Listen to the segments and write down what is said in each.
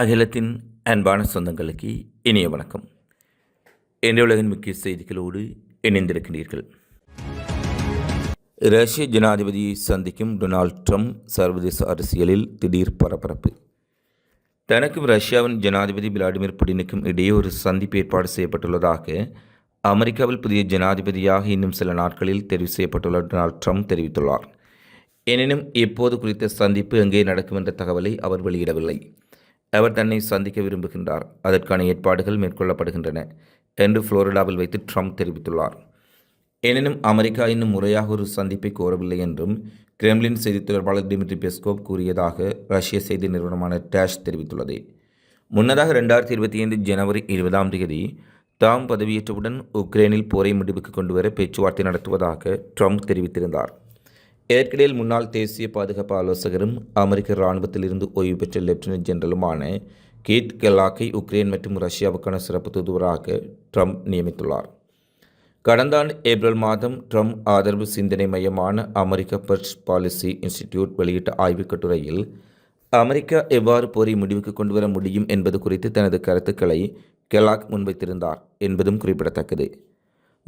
அகிலத்தின் அன்பான சொந்தங்களுக்கு இனிய வணக்கம். இன்றைய உலகின் முக்கிய செய்திகளோடு இணைந்திருக்கிறீர்கள். ரஷ்ய ஜனாதிபதியை சந்திக்கும் டொனால்ட் ட்ரம்ப் சர்வதேச அரசியலில் திடீர் பரபரப்பு. தனக்கும் ரஷ்யாவின் ஜனாதிபதி விளாடிமிர் புடினுக்கும் இடையே ஒரு சந்திப்பு ஏற்பாடு செய்யப்பட்டுள்ளதாக அமெரிக்காவில் புதிய ஜனாதிபதியாக இன்னும் சில நாட்களில் தெரிவு செய்யப்பட்டுள்ள டொனால்ட் ட்ரம்ப் தெரிவித்துள்ளார். எனினும் இப்போது குறித்த சந்திப்பு எங்கே நடக்கும் என்ற தகவலை அவர் வெளியிடவில்லை. அவர் தன்னை சந்திக்க விரும்புகின்றார். அதற்கான ஏற்பாடுகள் மேற்கொள்ளப்படுகின்றன என்று புளோரிடாவில் வைத்து ட்ரம்ப் தெரிவித்துள்ளார். எனினும் அமெரிக்கா இன்னும் முறையாக ஒரு சந்திப்பை கோரவில்லை என்றும் கிரெம்லின் செய்தித் தொடர்பாளர் டிமிட்ரி பெஸ்கோப் கூறியதாக ரஷ்ய செய்தி நிறுவனமான டேஷ் தெரிவித்துள்ளது. முன்னதாக ரெண்டாயிரத்தி இருபத்தி ஐந்து ஜனவரி இருபதாம் தேதி தாம் பதவியேற்றவுடன் உக்ரைனில் போரை முடிவுக்கு கொண்டுவர பேச்சுவார்த்தை நடத்துவதாக ட்ரம்ப் தெரிவித்திருந்தார். இதற்கிடையில் முன்னாள் தேசிய பாதுகாப்பு ஆலோசகரும் அமெரிக்க இராணுவத்தில் இருந்து ஓய்வு பெற்ற லெப்டினன்ட் ஜெனரலுமான கீத் கெல்லாக்கை உக்ரைன் மற்றும் ரஷ்யாவுக்கான சிறப்பு தூதுவராக ட்ரம்ப் நியமித்துள்ளார். கடந்த ஆண்டு ஏப்ரல் மாதம் ட்ரம்ப் ஆதரவு சிந்தனை மையமான அமெரிக்க பர்ச் பாலிசி இன்ஸ்டிடியூட் வெளியிட்ட ஆய்வுக் கட்டுரையில் அமெரிக்கா எவ்வாறு போரை முடிவுக்கு கொண்டு வர முடியும் என்பது குறித்து தனது கருத்துக்களை கெலாக் முன்வைத்திருந்தார் என்பதும் குறிப்பிடத்தக்கது.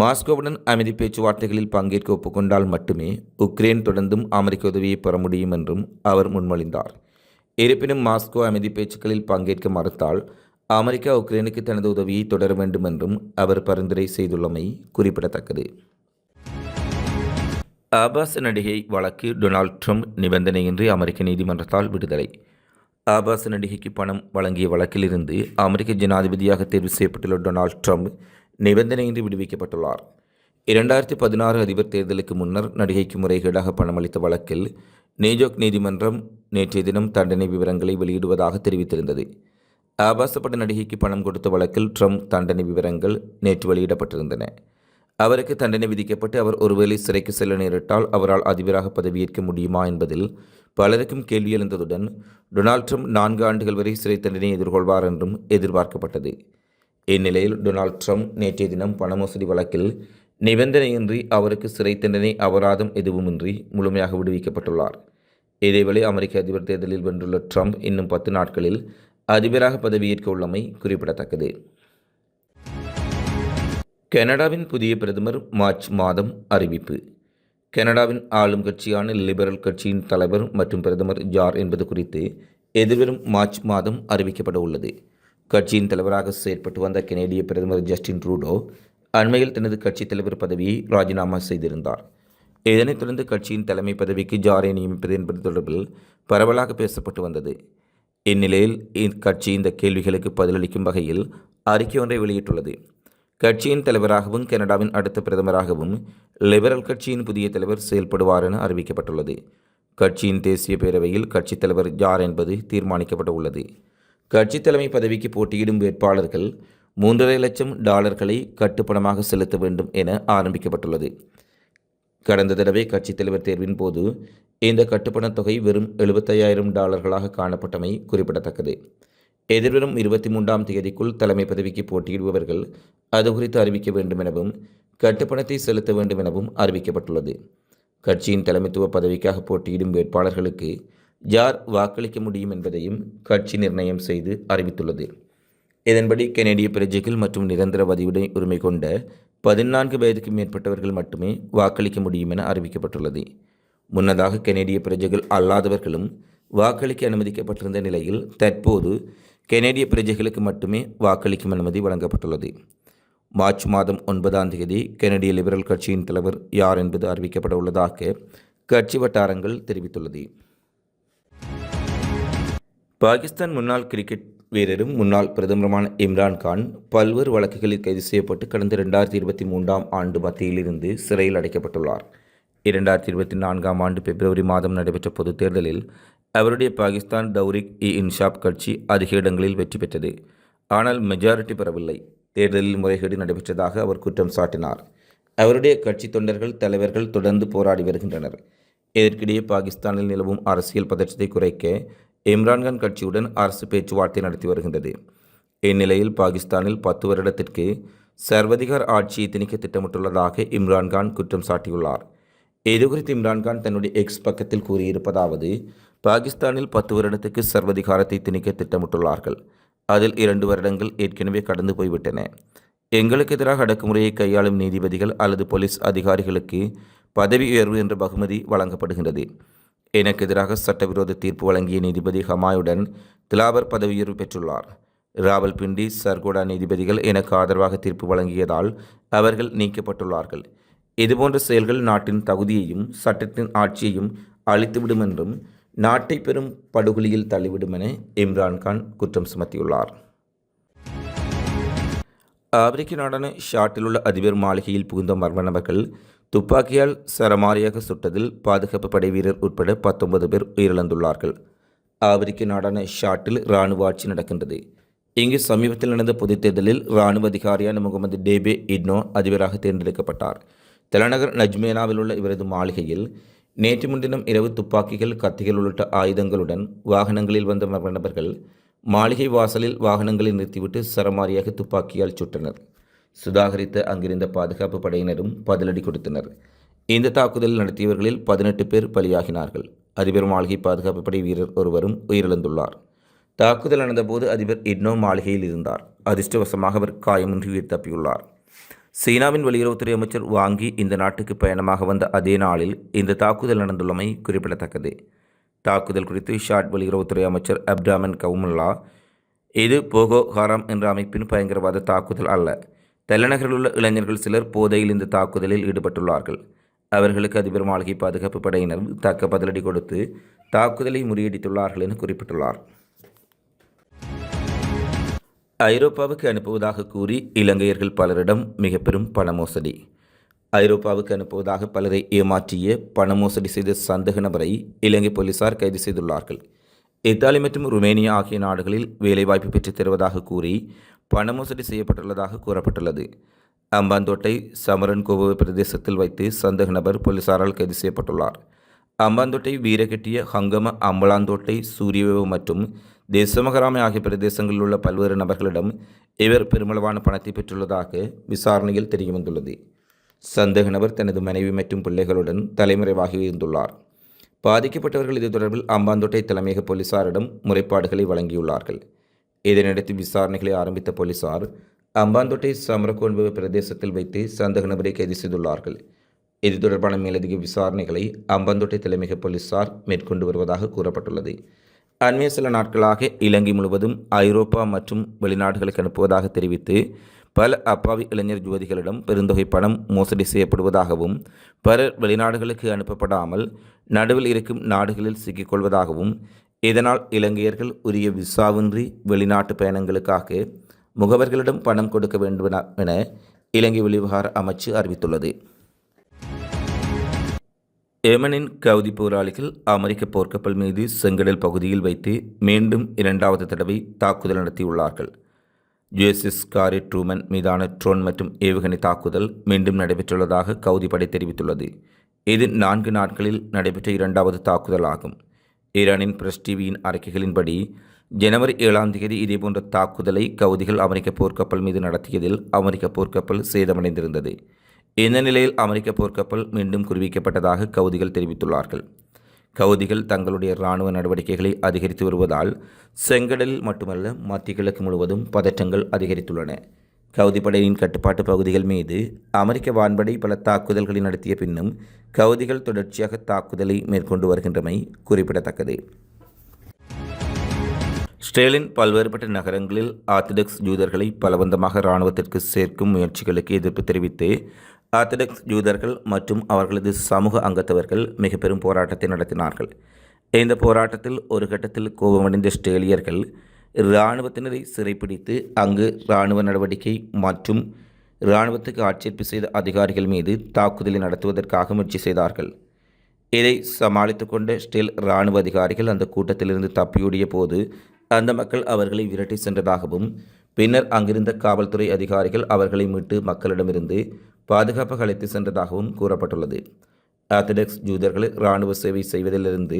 மாஸ்கோவுடன் அமைதி பேச்சுவார்த்தைகளில் பங்கேற்க ஒப்புக்கொண்டால் மட்டுமே உக்ரைன் தொடர்ந்தும் அமெரிக்க உதவியை பெற முடியும் என்றும் அவர் முன்மொழிந்தார். இருப்பினும் மாஸ்கோ அமைதி பேச்சுக்களில் பங்கேற்க மறுத்தால் அமெரிக்கா உக்ரைனுக்கு தனது உதவியை தொடர வேண்டும் என்றும் அவர் பரிந்துரை செய்துள்ளமை குறிப்பிடத்தக்கது. ஆபாச நடிகை வழக்கு டொனால்ட் ட்ரம்ப் நிபந்தனையின்றி அமெரிக்க நீதிமன்றத்தால் விடுதலை. ஆபாச நடிகைக்கு பணம் வழங்கிய வழக்கிலிருந்து அமெரிக்க ஜனாதிபதியாக தேர்வு செய்யப்பட்டுள்ள டொனால்ட் ட்ரம்ப் நிபந்தனையின்றி விடுவிக்கப்பட்டுள்ளார். இரண்டாயிரத்தி பதினாறு அதிபர் தேர்தலுக்கு முன்னர் நடிகைக்கு முறைகேடாக பணமளித்த வழக்கில் நேஜோக் நீதிமன்றம் நேற்றைய தினம் தண்டனை விவரங்களை வெளியிடுவதாக தெரிவித்திருந்தது. ஆபாசப்பட்ட நடிகைக்கு பணம் கொடுத்த வழக்கில் ட்ரம்ப் தண்டனை விவரங்கள் நேற்று வெளியிடப்பட்டிருந்தன. அவருக்கு தண்டனை விதிக்கப்பட்டு அவர் ஒருவேளை சிறைக்கு செல்ல நேரிட்டால் அவரால் அதிபராக பதவியேற்க முடியுமா என்பதில் பலருக்கும் கேள்வி எழுந்ததுடன் டொனால்ட் ட்ரம்ப் நான்கு ஆண்டுகள் வரை சிறை தண்டனை எதிர்கொள்வார் என்றும் எதிர்பார்க்கப்பட்டது. இந்நிலையில் டொனால்ட் ட்ரம்ப் நேற்றைய தினம் பண மோசடி வழக்கில் நிபந்தனையின்றி அவருக்கு சிறை தண்டனை அபராதம் எதுவுமின்றி முழுமையாக விடுவிக்கப்பட்டுள்ளார். இதேவேளை அமெரிக்க அதிபர் தேர்தலில் வென்றுள்ள ட்ரம்ப் இன்னும் பத்து நாட்களில் அதிபராக பதவியேற்க உள்ளமை குறிப்பிடத்தக்கது. கனடாவின் புதிய பிரதமர் மார்ச் மாதம் அறிவிப்பு. கனடாவின் ஆளும் கட்சியான லிபரல் கட்சியின் தலைவர் மற்றும் பிரதமர் ஜார் என்பது குறித்து எதிர்வரும் மார்ச் மாதம் அறிவிக்கப்பட உள்ளது கட்சியின் தலைவராக செயற்பட்டு வந்த கனேடிய பிரதமர் ஜஸ்டின் ட்ரூடோ அண்மையில் தனது கட்சித் தலைவர் பதவியை ராஜினாமா செய்திருந்தார். இதனைத் தொடர்ந்து கட்சியின் தலைமை பதவிக்கு ஜாரை நியமிப்பது என்பது தொடர்பில் பரவலாக பேசப்பட்டு வந்தது. இந்நிலையில் இக்கட்சி இந்த கேள்விகளுக்கு பதிலளிக்கும் வகையில் அறிக்கை ஒன்றை வெளியிட்டுள்ளது. கட்சியின் தலைவராகவும் கனடாவின் அடுத்த பிரதமராகவும் லிபரல் கட்சியின் புதிய தலைவர் செயல்படுவார் என அறிவிக்கப்பட்டுள்ளது. கட்சியின் தேசிய பேரவையில் கட்சித் தலைவர் யார் என்பது தீர்மானிக்கப்பட உள்ளது. கட்சி தலைமை பதவிக்கு போட்டியிடும் வேட்பாளர்கள் மூன்றரை லட்சம் டாலர்களை கட்டுப்பணமாக செலுத்த வேண்டும் என ஆரம்பிக்கப்பட்டுள்ளது. கடந்த தடவை கட்சித் தலைவர் தேர்வின் போது இந்த கட்டுப்பணத் தொகை வெறும் எழுபத்தையாயிரம் டாலர்களாக காணப்பட்டமை குறிப்பிடத்தக்கது. எதிர்வரும் இருபத்தி மூன்றாம் தேதிக்குள் தலைமை பதவிக்கு போட்டியிடுபவர்கள் அது குறித்து அறிவிக்க வேண்டும் எனவும் கட்டுப்பணத்தை செலுத்த வேண்டும் எனவும் அறிவிக்கப்பட்டுள்ளது. கட்சியின் தலைமைத்துவ பதவிக்காக போட்டியிடும் வேட்பாளர்களுக்கு யார் வாக்களிக்க முடியும் என்பதையும் கட்சி நிர்ணயம் செய்து அறிவித்துள்ளது. இதன்படி கெனடிய பிரஜைகள் மற்றும் நிரந்தர வதிவிடை உரிமை கொண்ட பதினான்கு வயதுக்கு மேற்பட்டவர்கள் மட்டுமே வாக்களிக்க முடியும் என அறிவிக்கப்பட்டுள்ளது. முன்னதாக கெனடிய பிரஜைகள் அல்லாதவர்களும் வாக்களிக்க அனுமதிக்கப்பட்டிருந்த நிலையில் தற்போது கெனடிய பிரஜைகளுக்கு மட்டுமே வாக்களிக்கும் அனுமதி வழங்கப்பட்டுள்ளது. மார்ச் மாதம் ஒன்பதாம் தேதி கெனடிய லிபரல் கட்சியின் தலைவர் யார் என்பது அறிவிக்கப்பட உள்ளதாக கட்சி வட்டாரங்கள் தெரிவித்துள்ளது. பாகிஸ்தான் முன்னாள் கிரிக்கெட் வீரரும் முன்னாள் பிரதமருமான இம்ரான் கான் பல்வேறு வழக்குகளில் கைது செய்யப்பட்டு கடந்த இரண்டாயிரத்தி இருபத்தி மூன்றாம் ஆண்டு மத்தியிலிருந்து சிறையில் அடைக்கப்பட்டுள்ளார். இரண்டாயிரத்தி இருபத்தி நான்காம் ஆண்டு பிப்ரவரி மாதம் நடைபெற்ற பொதுத் தேர்தலில் அவருடைய பாகிஸ்தான் டவுரிக் இ இன்ஷாப் கட்சி அதிக இடங்களில் வெற்றி பெற்றது. ஆனால் மெஜாரிட்டி பெறவில்லை. தேர்தலில் முறைகேடு நடைபெற்றதாக அவர் குற்றம் சாட்டினார். அவருடைய கட்சி தொண்டர்கள் தலைவர்கள் தொடர்ந்து போராடி வருகின்றனர். இதற்கிடையே பாகிஸ்தானில் நிலவும் அரசியல் பதற்றத்தை குறைக்க இம்ரான்கான் கட்சியுடன் அரசு பேச்சுவார்த்தை நடத்தி வருகின்றது. இந்நிலையில் பாகிஸ்தானில் பத்து வருடத்திற்கு சர்வதிகார் ஆட்சியை திணிக்க திட்டமிட்டுள்ளதாக இம்ரான்கான் குற்றம் சாட்டியுள்ளார். இதுகுறித்து இம்ரான்கான் தன்னுடைய எக்ஸ் பக்கத்தில் கூறியிருப்பதாவது பாகிஸ்தானில் பத்து வருடத்துக்கு சர்வதிகாரத்தை திணிக்க திட்டமிட்டுள்ளார்கள். அதில் இரண்டு வருடங்கள் ஏற்கனவே கடந்து போய்விட்டன. எங்களுக்கு எதிராக அடக்குமுறையை கையாளும் நீதிபதிகள் அல்லது போலீஸ் அதிகாரிகளுக்கு பதவி உயர்வு என்ற பகுமதி வழங்கப்படுகின்றது. எனக்கு எதிராக சட்டவிரோத தீர்ப்பு வழங்கிய நீதிபதி ஹமாயுடன் திலாவர் பதவியுயர்வு பெற்றுள்ளார். ராவல்பிண்டி சர்கோடா நீதிபதிகள் எனக்கு ஆதரவாக தீர்ப்பு வழங்கியதால் அவர்கள் நீக்கப்பட்டுள்ளார்கள். இதுபோன்ற செயல்கள் நாட்டின் தகுதியையும் சட்டத்தின் ஆட்சியையும் அழித்துவிடும் என்றும் நாட்டை பெரும் படுகொலியில் தள்ளிவிடும் என இம்ரான்கான் குற்றம் சுமத்தியுள்ளார். ஆப்பிரிக்க நாடான ஷாட்டில் உள்ள அதிபர் மாளிகையில் புகுந்த மர்ம நபர்கள் துப்பாக்கியால் சரமாரியாக சுட்டதில் பாதுகாப்பு படை வீரர் உட்பட பத்தொன்பது பேர் உயிரிழந்துள்ளார்கள். ஆப்பிரிக்க நாடான ஷாட்டில் இராணுவ ஆட்சி நடக்கின்றது. இங்கு சமீபத்தில் நடந்த பொதுத் தேர்தலில் இராணுவ அதிகாரியான முகமது டேபே இட்னோ அதிபராக தேர்ந்தெடுக்கப்பட்டார். தலைநகர் நஜ்மேனாவில் உள்ள இவரது மாளிகையில் நேற்று முன்தினம் இரவு துப்பாக்கிகள் கத்திகள் உள்ளிட்ட ஆயுதங்களுடன் வாகனங்களில் வந்த நபர்கள் மாளிகை வாசலில் வாகனங்களை நிறுத்திவிட்டு சரமாரியாக துப்பாக்கியால் சுட்டனர். சுதாகரித்த அங்கிருந்த பாதுகாப்பு படையினரும் பதிலடி கொடுத்தனர். இந்த தாக்குதல் நடத்தியவர்களில் பதினெட்டு பேர் பலியாகினார்கள். அதிபர் மாளிகை பாதுகாப்பு படை வீரர் ஒருவரும் உயிரிழந்துள்ளார். தாக்குதல் நடந்தபோது அதிபர் இட்னோ மாளிகையில் இருந்தார். அதிர்ஷ்டவசமாக அவர் காயமின்றி உயிர் தப்பியுள்ளார். சீனாவின் வெளியுறவுத்துறை அமைச்சர் வாங்கி இந்த நாட்டுக்கு பயணமாக வந்த அதே நாளில் இந்த தாக்குதல் நடந்துள்ளமை குறிப்பிடத்தக்கது. தாக்குதல் குறித்து ஷாட் வெளியுறவுத்துறை அமைச்சர் அப்டாமன் கவுமுல்லா இது போகோ ஹாராம் என்ற அமைப்பின் பயங்கரவாத தாக்குதல் அல்ல. தலைநகரில் உள்ள இளைஞர்கள் சிலர் போதையில் இந்த தாக்குதலில் ஈடுபட்டுள்ளார்கள். அவர்களுக்கு அதிபர் மாளிகை பாதுகாப்பு படையினர் தக்க பதிலடி கொடுத்து தாக்குதலை முறியடித்துள்ளார்கள் என குறிப்பிட்டுள்ளார். ஐரோப்பாவுக்கு அனுப்புவதாக கூறி இலங்கையர்கள் பலரிடம் மிக பெரும் பண மோசடி ஐரோப்பாவுக்கு அனுப்புவதாக பலரை ஏமாற்றிய பண மோசடி செய்த சந்தேக நபரை இலங்கை போலீசார் கைது செய்துள்ளார்கள். இத்தாலி மற்றும் ருமேனியா ஆகிய நாடுகளில் வேலைவாய்ப்பு பெற்றுத் தருவதாக கூறி பண மோசடி செய்யப்பட்டுள்ளதாக கூறப்பட்டுள்ளது. அம்பாந்தோட்டை சமரன் பிரதேசத்தில் வைத்து சந்தேக நபர் போலீசாரால் கைது செய்யப்பட்டுள்ளார். அம்பாந்தோட்டை வீரகெட்டிய ஹங்கம அம்பலாந்தோட்டை சூரியவேவு மற்றும் தேசமகராமை ஆகிய பிரதேசங்களில் உள்ள பல்வேறு நபர்களிடம் இவர் பெருமளவான பணத்தை பெற்றுள்ளதாக விசாரணையில் தெரியவந்துள்ளது. சந்தேக நபர் தனது மனைவி மற்றும் பிள்ளைகளுடன் தலைமறைவாகி இருந்துள்ளார். பாதிக்கப்பட்டவர்கள் இது தொடர்பில் அம்பாந்தோட்டை தலைமையக போலீசாரிடம் முறைப்பாடுகளை வழங்கியுள்ளார்கள். இதனையடுத்து விசாரணைகளை ஆரம்பித்த போலீசார் அம்பாந்தோட்டை சமரக்கோன்பு பிரதேசத்தில் வைத்து சந்தக நபரை கைது செய்துள்ளார்கள். இது தொடர்பான மேலதிக விசாரணைகளை அம்பாந்தோட்டை தலைமையக போலீசார் மேற்கொண்டு வருவதாக கூறப்பட்டுள்ளது. அண்மைய சில நாட்களாக இலங்கை முழுவதும் ஐரோப்பா மற்றும் வெளிநாடுகளுக்கு அனுப்புவதாக தெரிவித்து பல அப்பாவி இளைஞர் யுவதிகளிடம் பெருந்தொகை பணம் மோசடி செய்யப்படுவதாகவும் பலர் வெளிநாடுகளுக்கு அனுப்பப்படாமல் நடுவில் இருக்கும் நாடுகளில் சிக்கிக்கொள்வதாகவும் இதனால் இலங்கையர்கள் உரிய விசாவின்றி வெளிநாட்டு பயணங்களுக்காக முகவர்களிடம் பணம் கொடுக்க வேண்டும் என இலங்கை வெளிவிவகார அமைச்சு அறிவித்துள்ளது. ஏமனின் கவுதி போராளிகள் அமெரிக்க போர்க்கப்பல் மீது செங்கடல் பகுதியில் வைத்து மீண்டும் இரண்டாவது தடவை தாக்குதல் நடத்தியுள்ளார்கள். யுஎஸ்எஸ் காரி ட்ரூமன் மீதான ட்ரோன் மற்றும் ஏவுகணை தாக்குதல் மீண்டும் நடைபெற்றுள்ளதாக கவுதி படை தெரிவித்துள்ளது. இது நான்கு நாட்களில் நடைபெற்ற இரண்டாவது தாக்குதல் ஆகும். ஈரானின் பிரஸ் டிவியின் அறிக்கைகளின்படி ஜனவரி ஏழாம் தேதி இதேபோன்ற தாக்குதலை கவுதிகள் அமெரிக்க போர்க்கப்பல் மீது நடத்தியதில் அமெரிக்க போர்க்கப்பல் சேதமடைந்திருந்தது. இந்த நிலையில் அமெரிக்க போர்க்கப்பல் மீண்டும் குறிவிக்கப்பட்டதாக கவுதிகள் தெரிவித்துள்ளார்கள். கவுதிகள் தங்களுடைய இராணுவ நடவடிக்கைகளை அதிகரித்து வருவதால் செங்கடலில் மட்டுமல்ல மத்திய கிழக்கு முழுவதும் பதற்றங்கள் அதிகரித்துள்ளன. கவுதி படையின் கட்டுப்பாட்டு பகுதிகள் மீது அமெரிக்க வான்படை பல தாக்குதல்களை நடத்திய பின்னும் கவுதிகள் தொடர்ச்சியாக தாக்குதலை மேற்கொண்டு வருகின்றமை குறிப்பிடத்தக்கது. ஸ்டேலின் பல்வேறுபட்ட நகரங்களில் ஆர்த்தடாக்ஸ் ஜூதர்களை பலவந்தமாக இராணுவத்திற்கு சேர்க்கும் முயற்சிகளுக்கு எதிர்ப்பு தெரிவித்து ஆர்த்தடாக்ஸ் யூதர்கள் மற்றும் அவர்களது சமூக அங்கத்தவர்கள் மிக பெரும் போராட்டத்தை நடத்தினார்கள். இந்த போராட்டத்தில் ஒரு கட்டத்தில் கோபமடைந்த ஸ்ட்ரேலியர்கள் இராணுவத்தினரை சிறைப்பிடித்து அங்கு இராணுவ நடவடிக்கை மற்றும் இராணுவத்துக்கு ஆட்சேர்ப்பு செய்த அதிகாரிகள் மீது தாக்குதலை நடத்துவதற்காக முயற்சி செய்தார்கள். இதை சமாளித்து கொண்ட ஸ்டீல் இராணுவ அதிகாரிகள் அந்த கூட்டத்திலிருந்து தப்பியோடிய போது அந்த மக்கள் அவர்களை விரட்டி சென்றதாகவும் பின்னர் அங்கிருந்த காவல்துறை அதிகாரிகள் அவர்களை மீட்டு மக்களிடமிருந்து பாதுகாப்பாக அழைத்து சென்றதாகவும் கூறப்பட்டுள்ளது. ஆர்த்தடாக்ஸ் ஜூதர்கள் இராணுவ சேவை செய்வதிலிருந்து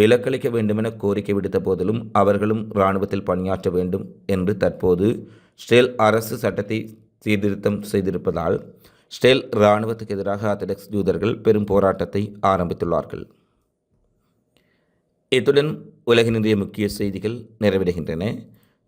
விலக்களிக்க வேண்டுமென கோரிக்கை விடுத்த போதிலும் அவர்களும் இராணுவத்தில் பணியாற்ற வேண்டும் என்று தற்போது ஸ்டேல் அரசு சட்டத்தை சீர்திருத்தம் செய்திருப்பதால் ஸ்டேல் இராணுவத்துக்கு எதிராக ஆர்த்தடாக்ஸ் ஜூதர்கள் பெரும் போராட்டத்தை ஆரம்பித்துள்ளார்கள். இத்துடன் உலகினுடைய முக்கிய செய்திகள் நிறைவடைகின்றன.